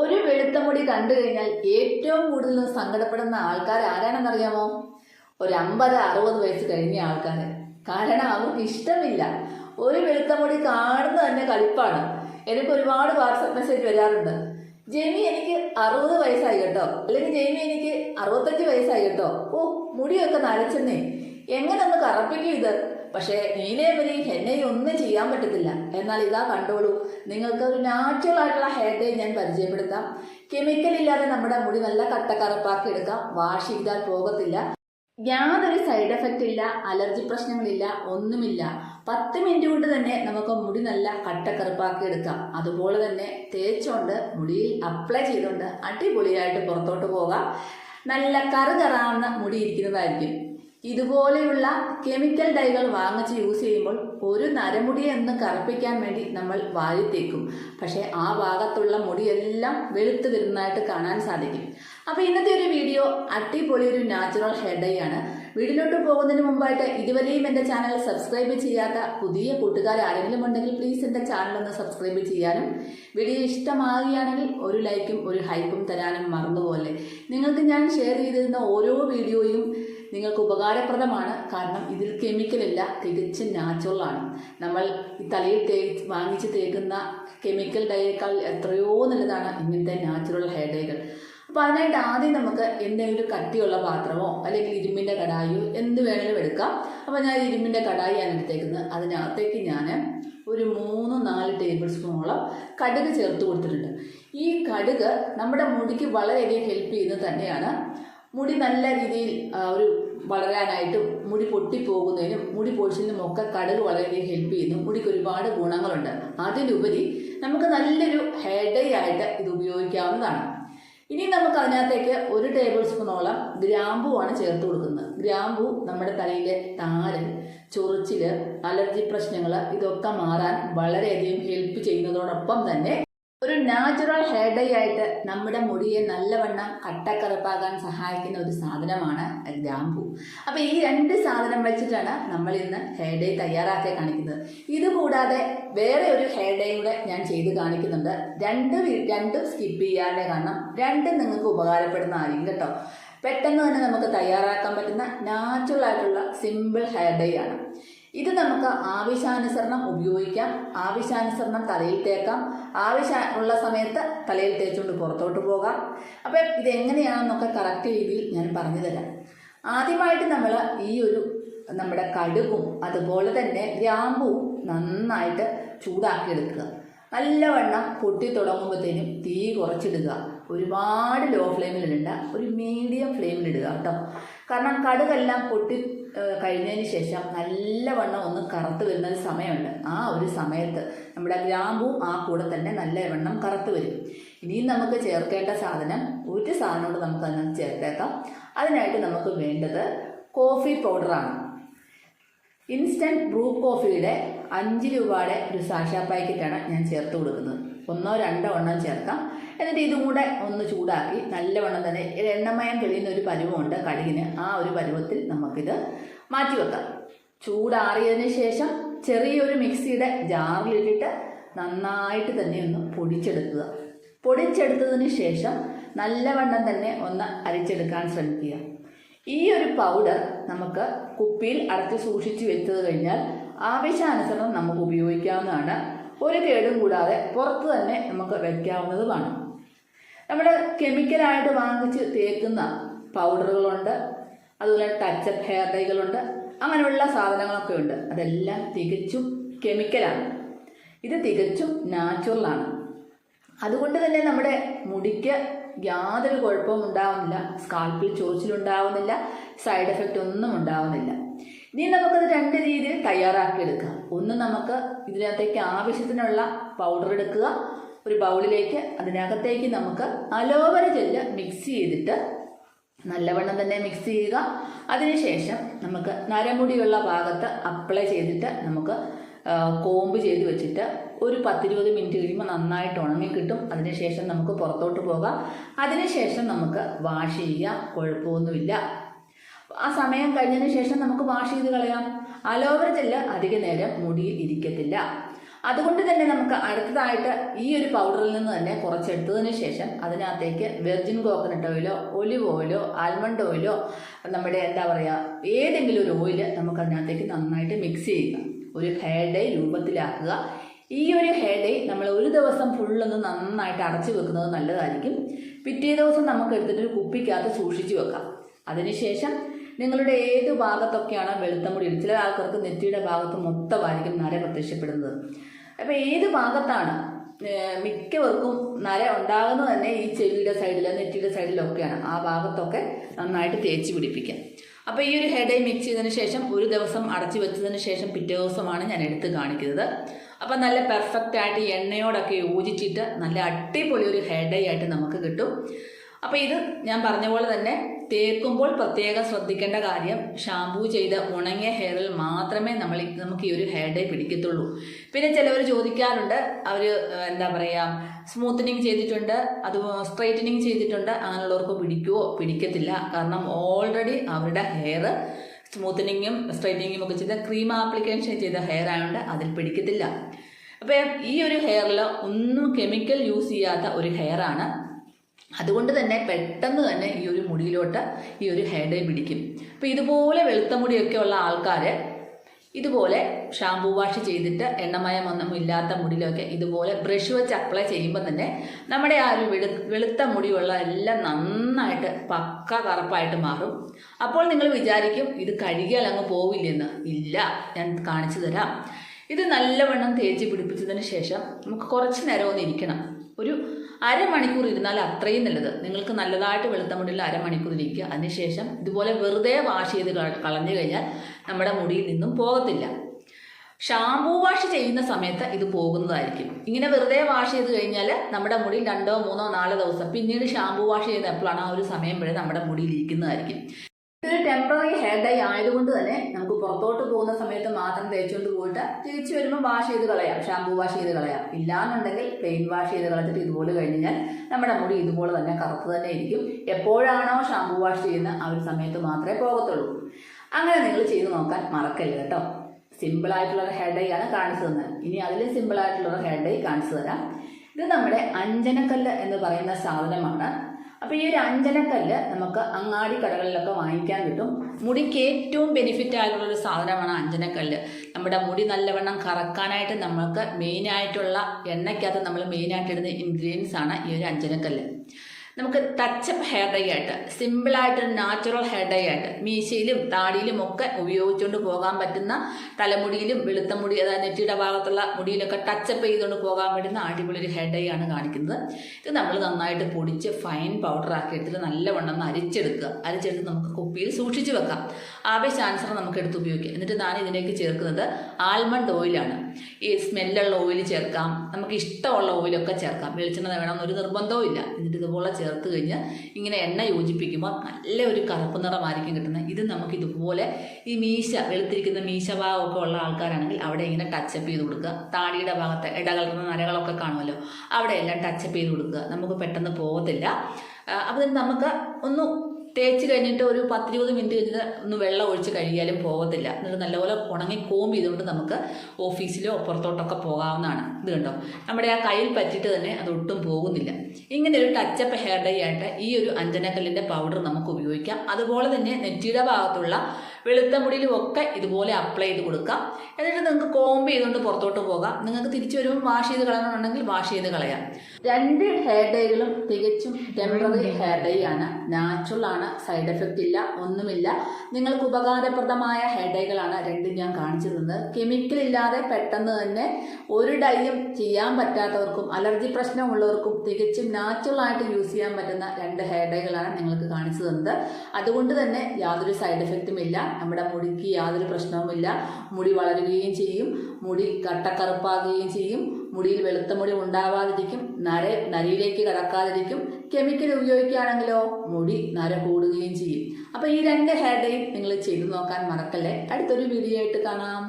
ഒരു വെളുത്ത മുടി കണ്ടു കഴിഞ്ഞാൽ ഏറ്റവും കൂടുതൽ സങ്കടപ്പെടുന്ന ആൾക്കാർ ആരാണെന്നറിയാമോ? ഒരു അമ്പത് അറുപത് വയസ്സ് കഴിഞ്ഞ ആൾക്കാർ കാരണം അവർക്ക് ഇഷ്ടമില്ല. ഒരു വെളുത്ത മുടി കാണുന്നത് തന്നെ കളിപ്പാണ് എനിക്ക് ഒരുപാട് വാട്സപ്പ് മെസ്സേജ് വരാറുണ്ട്. ജെമി എനിക്ക് അറുപത് വയസ്സായി കേട്ടോ. അല്ലെങ്കിൽ ജെമി എനിക്ക് അറുപത്തഞ്ച് വയസ്സായി കേട്ടോ. ഓ മുടിയൊക്കെ നരച്ചെന്നേ എങ്ങനെ ഒന്ന് കറപ്പിക്കും ഇത്? പക്ഷേ നീലേമരിയും എന്നെയും ഒന്നും ചെയ്യാൻ പറ്റത്തില്ല. എന്നാൽ ഇതാ കണ്ടോളൂ നിങ്ങൾക്ക് ഒരു നാച്ചുറൽ ആയിട്ടുള്ള ഹെയർ ഡേ ഞാൻ പരിചയപ്പെടുത്താം. കെമിക്കൽ ഇല്ലാതെ നമ്മുടെ മുടി നല്ല കട്ടക്കറപ്പാക്കി എടുക്കാം. വാഷ് ചെയ്താൽ പോകത്തില്ല. യാതൊരു സൈഡ് എഫക്റ്റ് ഇല്ല അലർജി പ്രശ്നങ്ങളില്ല ഒന്നുമില്ല. പത്ത് മിനിറ്റ് കൊണ്ട് തന്നെ നമുക്ക് മുടി നല്ല കട്ടക്കറുപ്പാക്കി എടുക്കാം. അതുപോലെ തന്നെ തേച്ചുകൊണ്ട് മുടിയിൽ അപ്ലൈ ചെയ്തുകൊണ്ട് അടിപൊളിയായിട്ട് പുറത്തോട്ട് പോകാം. നല്ല കറുകറാവുന്ന മുടി ഇരിക്കുന്നതായിരിക്കും. ഇതുപോലെയുള്ള കെമിക്കൽ ഡൈകൾ വാങ്ങിച്ച് യൂസ് ചെയ്യുമ്പോൾ ഒരു നരമുടി എന്ന് കറുപ്പിക്കാൻ വേണ്ടി നമ്മൾ വാരി തേക്കും. പക്ഷേ ആ ഭാഗത്തുള്ള മുടിയെല്ലാം വെളുത്ത് വരുന്നതായിട്ട് കാണാൻ സാധിക്കും. അപ്പോൾ ഇന്നത്തെ ഒരു വീഡിയോ അടിപൊളി ഒരു നാച്ചുറൽ ഹെയർ ഡൈ ആണ്. വീഡിയോട്ട് പോകുന്നതിന് മുമ്പായിട്ട് ഇതുവരെയും എന്റെ ചാനൽ സബ്സ്ക്രൈബ് ചെയ്യാത്ത പുതിയ കൂട്ടുകാർ ആരെങ്കിലും ഉണ്ടെങ്കിൽ പ്ലീസ് എന്റെ ചാനൽ ഒന്ന് സബ്സ്ക്രൈബ് ചെയ്യാനും. വീഡിയോ ഇഷ്ടമാകുകയാണെങ്കിൽ ഒരു ലൈക്കും ഒരു ഹൈപ്പും തരാനും മറന്നുപോലെ നിങ്ങൾക്ക് ഞാൻ ഷെയർ ചെയ്തിരുന്ന ഓരോ വീഡിയോയും നിങ്ങൾക്ക് ഉപകാരപ്രദമാണ്. കാരണം ഇതിൽ കെമിക്കലില്ല തികച്ചും നാച്ചുറലാണ് നമ്മൾ ഈ തലയിൽ തേ വാങ്ങിച്ച് തേക്കുന്ന കെമിക്കൽ ഡൈയേക്കാൾ എത്രയോ നല്ലതാണ് ഇങ്ങനത്തെ നാച്ചുറൽ ഹെയർ ഡൈകൾ അപ്പോൾ അതിനായിട്ട് ആദ്യം നമുക്ക് എന്തെങ്കിലും കട്ടിയുള്ള പാത്രമോ അല്ലെങ്കിൽ ഇരുമ്പിന്റെ കടായോ എന്ത് വേണമെങ്കിലും എടുക്കാം. അപ്പോൾ ഞാൻ ഇരുമ്പിന്റെ കടായിയാണ് എടുത്തേക്കുന്നത്. അതിനകത്തേക്ക് ഞാൻ ഒരു മൂന്ന് നാല് ടേബിൾ സ്പൂണോളം കടുക് ചേർത്ത് കൊടുത്തിട്ടുണ്ട്. ഈ കടുക് നമ്മുടെ മുടിക്ക് വളരെയധികം ഹെൽപ്പ് ചെയ്യുന്നത് തന്നെയാണ്. മുടി നല്ല രീതിയിൽ ഒരു വളരാനായിട്ടും മുടി പൊട്ടിപ്പോകുന്നതിനും മുടി പൊഴിച്ചിലിനും ഒക്കെ കടുക് വളരെയധികം ഹെൽപ്പ് ചെയ്യുന്നു. മുടിക്ക് ഒരുപാട് ഗുണങ്ങളുണ്ട്. അതിലുപരി നമുക്ക് നല്ലൊരു ഹെയർ ഡേ ആയിട്ട് ഇത് ഉപയോഗിക്കാവുന്നതാണ്. ഇനി നമുക്ക് അതിനകത്തേക്ക് ഒരു ടേബിൾ സ്പൂണോളം ഗ്രാമ്പുവാണ് ചേർത്ത് കൊടുക്കുന്നത്. ഗ്രാമ്പു നമ്മുടെ തലയിലെ താരൻ ചൊറിച്ചിൽ അലർജി പ്രശ്നങ്ങൾ ഇതൊക്കെ മാറാൻ വളരെയധികം ഹെൽപ്പ് ചെയ്യുന്നതോടൊപ്പം തന്നെ നാച്ചുറൽ ഹെയർ ഡൈ ആയിട്ട് നമ്മുടെ മുടിയെ നല്ലവണ്ണം കട്ടക്കറുപ്പാകാൻ സഹായിക്കുന്ന ഒരു സാധനമാണ് ഗ്രാമ്പൂ. അപ്പോൾ ഈ രണ്ട് സാധനം വെച്ചിട്ടാണ് നമ്മൾ ഇന്ന് ഹെയർ ഡൈ തയ്യാറാക്കി കാണിക്കുന്നത്. ഇതുകൂടാതെ വേറെ ഒരു ഹെയർ ഡൈ കൂടെ ഞാൻ ചെയ്ത് കാണിക്കുന്നുണ്ട്. രണ്ട് രണ്ടും സ്കിപ്പ് ചെയ്യാതെ കാരണം രണ്ടും നിങ്ങൾക്ക് ഉപകാരപ്പെടുന്ന ഉപകാരപ്പെടുന്നതായിരിക്കും കേട്ടോ. പെട്ടെന്ന് തന്നെ നമുക്ക് തയ്യാറാക്കാൻ പറ്റുന്ന നാച്ചുറൽ ആയിട്ടുള്ള സിമ്പിൾ ഹെയർ ഡൈ ആണ്. ഇത് നമുക്ക് ആവശ്യാനുസരണം ഉപയോഗിക്കാം. ആവശ്യാനുസരണം തലയിൽ തേക്കാം. ആവശ്യ ഉള്ള സമയത്ത് തലയിൽ തേച്ചുകൊണ്ട് പുറത്തോട്ട് പോകാം. അപ്പം ഇതെങ്ങനെയാണെന്നൊക്കെ കറക്റ്റ് രീതിയിൽ ഞാൻ പറഞ്ഞു തരാം. ആദ്യമായിട്ട് നമ്മൾ ഈ ഒരു നമ്മുടെ കടുകും അതുപോലെ തന്നെ ഗ്രാമ്പുവും നന്നായിട്ട് ചൂടാക്കിയെടുക്കുക. നല്ലവണ്ണം പൊട്ടി തുടങ്ങുമ്പോഴത്തേനും തീ കുറച്ചിടുക. ഒരുപാട് ലോ ഫ്ലെയിമിലിടണ്ട ഒരു മീഡിയം ഫ്ലെയിമിലിടുക കേട്ടോ. കാരണം കടുകെല്ലാം പൊട്ടി കഴിഞ്ഞതിന് ശേഷം നല്ലവണ്ണം ഒന്ന് കറുത്ത് വരുന്ന ഒരു സമയമുണ്ട്. ആ ഒരു സമയത്ത് നമ്മുടെ ഗ്രാമ്പും ആ കൂടെ തന്നെ നല്ലവണ്ണം കറുത്ത് വരും. ഇനിയും നമുക്ക് ചേർക്കേണ്ട സാധനം ഒരു സാധനം കൊണ്ട് നമുക്ക് അതിനകത്ത് ചേർത്തേക്കാം. അതിനായിട്ട് നമുക്ക് വേണ്ടത് കോഫി പൗഡറാണ് ഇൻസ്റ്റന്റ് ബ്രൂ കോഫിയുടെ അഞ്ച് രൂപയുടെ ഒരു സാക്ഷാ പാക്കറ്റാണ് ഞാൻ ചേർത്ത് കൊടുക്കുന്നത്. ഒന്നോ രണ്ടോ എണ്ണം ചേർക്കാം. എന്നിട്ട് ഇതും കൂടെ ഒന്ന് ചൂടാക്കി നല്ലവണ്ണം തന്നെ എണ്ണമയം തെളിയുന്ന ഒരു പരുവമുണ്ട് കടുകിന്. ആ ഒരു പരുവത്തിൽ നമുക്കിത് മാറ്റി വെക്കാം. ചൂടാറിയതിന് ശേഷം ചെറിയൊരു മിക്സിയുടെ ജാറിലിട്ടിട്ട് നന്നായിട്ട് തന്നെ ഒന്ന് പൊടിച്ചെടുക്കുക. പൊടിച്ചെടുത്തതിന് ശേഷം നല്ലവണ്ണം തന്നെ ഒന്ന് അരിച്ചെടുക്കാൻ ശ്രമിക്കുക. ഈ ഒരു പൗഡർ നമുക്ക് കുപ്പിയിൽ അടച്ച് സൂക്ഷിച്ചു വെച്ചത് കഴിഞ്ഞാൽ ആവശ്യാനുസരണം നമുക്ക് ഉപയോഗിക്കാവുന്നതാണ്. ഒരു കേടും കൂടാതെ പുറത്ത് തന്നെ നമുക്ക് വയ്ക്കാവുന്നതുമാണ് നമ്മുടെ കെമിക്കലായിട്ട് വാങ്ങിച്ച് തേക്കുന്ന പൗഡറുകളുണ്ട് അതുപോലെ ടച്ചപ്പ് ഹെയർ ഡൈകളുണ്ട് അങ്ങനെയുള്ള സാധനങ്ങളൊക്കെ ഉണ്ട്. അതെല്ലാം തികച്ചും കെമിക്കലാണ് ഇത് തികച്ചും നാച്ചുറലാണ് അതുകൊണ്ട് തന്നെ നമ്മുടെ മുടിക്ക് യാതൊരു കുഴപ്പവും ഉണ്ടാവുന്നില്ല. സ്കാൽപ്പിൽ ചൊറിച്ചിലുണ്ടാവുന്നില്ല സൈഡ് എഫക്റ്റ് ഒന്നും ഉണ്ടാവുന്നില്ല. ഇനി നമുക്കത് രണ്ട് രീതിയിൽ തയ്യാറാക്കിയെടുക്കാം. ഒന്ന് നമുക്ക് ഇതിനകത്തേക്ക് ആവശ്യത്തിനുള്ള പൗഡർ എടുക്കുക. ഒരു ബൗളിലേക്ക് അതിനകത്തേക്ക് നമുക്ക് അലോവര ജെല്ല് മിക്സ് ചെയ്തിട്ട് നല്ലവണ്ണം തന്നെ മിക്സ് ചെയ്യുക. അതിനുശേഷം നമുക്ക് നരമുടിയുള്ള ഭാഗത്ത് അപ്ലൈ ചെയ്തിട്ട് നമുക്ക് കോമ്പ് ചെയ്ത് വെച്ചിട്ട് ഒരു പത്തിരുപത് മിനിറ്റ് കഴിയുമ്പോൾ നന്നായിട്ട് ഉണങ്ങി കിട്ടും. അതിനുശേഷം നമുക്ക് പുറത്തോട്ട് പോകാം. അതിനുശേഷം നമുക്ക് വാഷ് ചെയ്യാം കുഴപ്പമൊന്നുമില്ല. ആ സമയം കഴിഞ്ഞതിന് ശേഷം നമുക്ക് വാഷ് ചെയ്ത് കളയാം. അലോവര ജെല്ല് അധിക നേരം മുടിയിൽ ഇരിക്കത്തില്ല. അതുകൊണ്ട് തന്നെ നമുക്ക് അടുത്തതായിട്ട് ഈ ഒരു പൗഡറിൽ നിന്ന് തന്നെ കുറച്ചെടുത്തതിന് ശേഷം അതിനകത്തേക്ക് വെർജിൻ കോക്കനട്ട് ഓയിലോ ഒലിവ് ഓയിലോ ആൽമണ്ട് ഓയിലോ നമ്മുടെ എന്താ പറയുക ഏതെങ്കിലും ഒരു ഓയിൽ നമുക്ക് അതിനകത്തേക്ക് നന്നായിട്ട് മിക്സ് ചെയ്യുക. ഒരു ഹെയർ ഡേ രൂപത്തിലാക്കുക. ഈ ഒരു ഹെയർ ഡേ നമ്മൾ ഒരു ദിവസം ഫുള്ളൊന്ന് നന്നായിട്ട് അടച്ചു വെക്കുന്നത് നല്ലതായിരിക്കും. പിറ്റേ ദിവസം നമുക്ക് എടുത്തിട്ട് ഒരു കുപ്പിക്കകത്ത് സൂക്ഷിച്ചു വെക്കാം. അതിനുശേഷം നിങ്ങളുടെ ഏത് ഭാഗത്തൊക്കെയാണ് വെളുത്തമുടി ചില ആൾക്കാർക്ക് നെറ്റിയുടെ ഭാഗത്ത് മൊത്തമായിരിക്കും നര പ്രത്യക്ഷപ്പെടുന്നത്. അപ്പോൾ ഏത് ഭാഗത്താണ് മിക്കവർക്കും നര ഉണ്ടാകുന്നത് തന്നെ ഈ ചെവിയുടെ സൈഡിൽ നെറ്റിയുടെ സൈഡിലൊക്കെയാണ് ആ ഭാഗത്തൊക്കെ നന്നായിട്ട് തേച്ച് പിടിപ്പിക്കാം അപ്പോൾ ഈ ഒരു ഹെഡ് മിക്സ് ചെയ്തതിന് ശേഷം ഒരു ദിവസം അടച്ചു വെച്ചതിന് ശേഷം പിറ്റേ ദിവസമാണ് ഞാൻ എടുത്ത് കാണിക്കുന്നത്. അപ്പം നല്ല പെർഫെക്റ്റ് ആയിട്ട് എണ്ണയോടൊക്കെ യോജിച്ചിട്ട് നല്ല അടിപൊളി ഒരു ഹെഡ് ആയിട്ട് നമുക്ക് കിട്ടും. അപ്പോൾ ഇത് ഞാൻ പറഞ്ഞ പോലെ തന്നെ തേക്കുമ്പോൾ പ്രത്യേകം ശ്രദ്ധിക്കേണ്ട കാര്യം ഷാമ്പൂ ചെയ്ത ഉണങ്ങിയ ഹെയറിൽ മാത്രമേ നമ്മൾ നമുക്ക് ഈ ഒരു ഹെയർ ഡേ പിടിക്കത്തുള്ളൂ. പിന്നെ ചിലവർ ചോദിക്കാറുണ്ട് അവർ എന്താ പറയുക സ്മൂത്തനിങ് ചെയ്തിട്ടുണ്ട് അത് സ്ട്രൈറ്റനിങ് ചെയ്തിട്ടുണ്ട് അങ്ങനെയുള്ളവർക്ക് പിടിക്കുവോ? പിടിക്കത്തില്ല. കാരണം ഓൾറെഡി അവരുടെ ഹെയർ സ്മൂത്തനിങ്ങും സ്ട്രൈറ്റനിങ്ങും ഒക്കെ ചെയ്ത ക്രീം ആപ്ലിക്കേഷൻ ചെയ്ത ഹെയർ ആയതുകൊണ്ട് അതിൽ പിടിക്കത്തില്ല. അപ്പം ഈ ഒരു ഹെയറിൽ ഒന്നും കെമിക്കൽ യൂസ് ചെയ്യാത്ത ഒരു ഹെയർ ആണ് അതുകൊണ്ട് തന്നെ പെട്ടെന്ന് തന്നെ ഈ ഒരു മുടിയിലോട്ട് ഈ ഒരു ഹെയർ ഡേ പിടിക്കും. അപ്പോൾ ഇതുപോലെ വെളുത്ത മുടിയൊക്കെ ഉള്ള ആൾക്കാർ ഇതുപോലെ ഷാംപൂ വാഷ് ചെയ്തിട്ട് എണ്ണമയം ഒന്നും ഇല്ലാത്ത മുടിയിലൊക്കെ ഇതുപോലെ ബ്രഷ് വെച്ച് അപ്ലൈ ചെയ്യുമ്പോൾ തന്നെ നമ്മുടെ ആ ഒരു വെളു വെളുത്ത മുടിയുള്ള എല്ലാം നന്നായിട്ട് പക്ക കറുപ്പായിട്ട് മാറും. അപ്പോൾ നിങ്ങൾ വിചാരിക്കും ഇത് കഴുകിയാൽ അങ്ങ് പോവില്ലെന്ന്. ഇല്ല ഞാൻ കാണിച്ചു തരാം. ഇത് നല്ലവണ്ണം തേച്ച് പിടിപ്പിച്ചതിന് ശേഷം നമുക്ക് കുറച്ച് നേരം ഒന്ന് ഇരിക്കണം. ഒരു അരമണിക്കൂർ ഇരുന്നാൽ അത്രയും നല്ലത്. നിങ്ങൾക്ക് നല്ലതായിട്ട് വെളുത്ത മുടിയിൽ അരമണിക്കൂർ ഇരിക്കുക. അതിനുശേഷം ഇതുപോലെ വെറുതെ വാഷ് ചെയ്ത് കള- കളഞ്ഞു കഴിഞ്ഞാൽ നമ്മുടെ മുടിയിൽ നിന്നും പോകത്തില്ല. ഷാംപൂ വാഷ് ചെയ്യുന്ന സമയത്ത് ഇത് പോകുന്നതായിരിക്കും. ഇങ്ങനെ വെറുതെ വാഷ് ചെയ്ത് കഴിഞ്ഞാൽ നമ്മുടെ മുടി രണ്ടോ മൂന്നോ നാലോ ദിവസം പിന്നീട് ഷാംപൂ വാഷ് ചെയ്ത് എപ്പോഴാണ് ആ ഒരു സമയം വരെ നമ്മുടെ മുടിയിൽ ഇരിക്കുന്നതായിരിക്കും. ഇതൊരു ടെമ്പററി ഹെയർ ഡൈ ആയതുകൊണ്ട് തന്നെ നമുക്ക് പുറത്തോട്ട് പോകുന്ന സമയത്ത് മാത്രം തേച്ചുകൊണ്ട് പോയിട്ട് തിരിച്ചു വരുമ്പോൾ വാഷ് ചെയ്ത് കളയാം. ഷാമ്പൂ വാഷ് ചെയ്ത് കളയാം. ഇല്ലാന്നുണ്ടെങ്കിൽ പ്ലെയിൻ വാഷ് ചെയ്ത് കളഞ്ഞിട്ട് ഇതുപോലെ കഴിഞ്ഞാൽ നമ്മുടെ മുടി ഇതുപോലെ തന്നെ കറുത്ത് തന്നെ ഇരിക്കും. എപ്പോഴാണോ ഷാമ്പൂ വാഷ് ചെയ്യുന്ന ആ ഒരു സമയത്ത് മാത്രമേ പോകത്തുള്ളൂ. അങ്ങനെ നിങ്ങൾ ചെയ്ത് നോക്കാൻ മറക്കല്ല കേട്ടോ. സിമ്പിൾ ആയിട്ടുള്ള ഹെയർ ഡൈ ആണ് കാണിച്ചു തന്നത്. ഇനി അതിലും സിമ്പിൾ ആയിട്ടുള്ള ഹെയർ ഡൈ കാണിച്ചു തരാം. ഇത് നമ്മുടെ അഞ്ജനക്കല്ല് എന്ന് പറയുന്ന സാധനമാണ്. അപ്പോൾ ഈ ഒരു അഞ്ചനക്കല്ല് നമുക്ക് അങ്ങാടി കടകളിലൊക്കെ വാങ്ങിക്കാൻ കിട്ടും. മുടിക്ക് ഏറ്റവും ബെനിഫിറ്റ് ആയിട്ടുള്ള ഒരു സാധനമാണ് അഞ്ചനക്കല്ല് നമ്മുടെ മുടി നല്ലവണ്ണം കറക്കാനായിട്ട് നമുക്ക് മെയിനായിട്ടുള്ള എണ്ണയ്ക്കകത്ത് നമ്മൾ മെയിനായിട്ട് ഇടുന്ന ഇൻഗ്രീഡിയൻസ് ആണ് ഈ ഒരു അഞ്ജനക്കല്ല് നമുക്ക് ടച്ചപ്പ് ഹെയർ ഡൈ ആയിട്ട് സിമ്പിളായിട്ട് നാച്ചുറൽ ഹെയർ ഡൈ ആയിട്ട് മീശയിലും താടിയിലും ഒക്കെ ഉപയോഗിച്ചുകൊണ്ട് പോകാൻ പറ്റുന്ന തലമുടിയിലും വെളുത്ത മുടി അതായത് നെറ്റിയുടെ ഭാഗത്തുള്ള മുടിയിലൊക്കെ ടച്ചപ്പ് ചെയ്തുകൊണ്ട് പോകാൻ പറ്റുന്ന അടിപൊളി ഒരു ഹെയർ ഡൈ ആണ് കാണിക്കുന്നത്. ഇത് നമ്മൾ നന്നായിട്ട് പൊടിച്ച് ഫൈൻ പൗഡർ ആക്കി എടുത്തിട്ട് നല്ലവണ്ണം ഒന്ന് അരിച്ചെടുക്കുക. അരിച്ചെടുത്ത് നമുക്ക് കുപ്പിയിൽ സൂക്ഷിച്ചു വെക്കാം. ആവശ്യാനുസരണം നമുക്ക് എടുത്ത് ഉപയോഗിക്കാം. എന്നിട്ട് ഞാൻ ഇതിലേക്ക് ചേർക്കുന്നത് ആൽമണ്ട് ഓയിലാണ് ഈ സ്മെല്ലുള്ള ഓയിൽ ചേർക്കാം. നമുക്ക് ഇഷ്ടമുള്ള ഓയിലൊക്കെ ചേർക്കാം. വെളിച്ചെണ്ണ വേണമെന്നൊരു നിർബന്ധവും ഇല്ല എന്നിട്ട് ഇതുപോലെ കഴിഞ്ഞ് ഇങ്ങനെ എണ്ണ യോജിപ്പിക്കുമ്പോൾ നല്ല ഒരു കറുപ്പ് നിറമായിരിക്കും കിട്ടുന്നത്. ഇത് നമുക്ക് ഇതുപോലെ ഈ മീശ വെളുത്തിരിക്കുന്ന മീശ ഭാഗമൊക്കെ ഉള്ള ആൾക്കാരാണെങ്കിൽ അവിടെ ഇങ്ങനെ ടച്ചപ്പ് ചെയ്ത് കൊടുക്കുക. താടിയുടെ ഭാഗത്ത് ഇടകലർന്ന നരകളൊക്കെ കാണുമല്ലോ അവിടെ എല്ലാം ടച്ചപ്പ് ചെയ്ത് കൊടുക്കുക. നമുക്ക് പെട്ടെന്ന് പോകത്തില്ല. അപ്പോൾ നമുക്ക് ഒന്ന് തേച്ച് കഴിഞ്ഞിട്ട് ഒരു പത്തിരുപത് മിനിറ്റ് കഴിഞ്ഞിട്ട് ഒന്ന് വെള്ളം ഒഴിച്ച് കഴുകിയാലും പോകത്തില്ല. എന്നിട്ട് നല്ലപോലെ ഉണങ്ങി കോമ്പ് ചെയ്തുകൊണ്ട് നമുക്ക് ഓഫീസിലോ പുറത്തോട്ടൊക്കെ പോകാവുന്നതാണ്. ഇത് കണ്ടോ? നമ്മുടെ ആ കയ്യിൽ പറ്റിയിട്ട് തന്നെ അത് ഒട്ടും പോകുന്നില്ല. ഇങ്ങനെ ഒരു ടച്ചപ്പ് ഹെയർ ഡൈ ആയിട്ട് ഈ ഒരു അഞ്ജനക്കല്ലിന്റെ പൗഡർ നമുക്ക് ഉപയോഗിക്കാം. അതുപോലെ തന്നെ നെറ്റിയുടെ ഭാഗത്തുള്ള വെളുത്ത മുടിയിലും ഒക്കെ ഇതുപോലെ അപ്ലൈ ചെയ്ത് കൊടുക്കാം. എന്നിട്ട് നിങ്ങൾക്ക് കോമ്പ് ചെയ്തുകൊണ്ട് പുറത്തോട്ട് പോകാം. നിങ്ങൾക്ക് തിരിച്ചു വരുമ്പോൾ വാഷ് ചെയ്ത് കളയണമെന്നുണ്ടെങ്കിൽ വാഷ് ചെയ്ത് കളയാം. രണ്ട് ഹെയർ ഡൈകളും തികച്ചും ടെമ്പററി ഹെയർ ഡൈ ആണ്. നാച്ചുറൽ ആണ്. സൈഡ് എഫക്റ്റ് ഇല്ല. ഒന്നുമില്ല. നിങ്ങൾക്ക് ഉപകാരപ്രദമായ ഹെയർ ഡൈകളാണ് രണ്ടും ഞാൻ കാണിച്ചു തന്നത് കെമിക്കൽ ഇല്ലാതെ പെട്ടെന്ന് തന്നെ ഒരു ഡൈയും ചെയ്യാൻ പറ്റാത്തവർക്കും അലർജി പ്രശ്നമുള്ളവർക്കും തികച്ചും നാച്ചുറലായിട്ട് യൂസ് ചെയ്യാൻ പറ്റുന്ന രണ്ട് ഹെയർ ഡൈകളാണ് നിങ്ങൾക്ക് കാണിച്ചു തന്നത്. അതുകൊണ്ട് തന്നെ യാതൊരു സൈഡ് എഫക്റ്റും ഇല്ല. നമ്മുടെ മുടിക്ക് യാതൊരു പ്രശ്നവുമില്ല മുടി വളരുകയും ചെയ്യും. മുടി കട്ടക്കറുപ്പാകുകയും ചെയ്യും. മുടിയിൽ വെളുത്ത മുടി ഉണ്ടാവാതിരിക്കും. നര നരയിലേക്ക് കടക്കാതിരിക്കും. കെമിക്കൽ ഉപയോഗിക്കുകയാണെങ്കിലോ മുടി നര കൂടുകയും ചെയ്യും. അപ്പോൾ ഈ രണ്ട് ഹെയർ ഡൈ നിങ്ങൾ ചെയ്തു നോക്കാൻ മറക്കല്ലേ? അടുത്തൊരു വീഡിയോ ആയിട്ട് കാണാം.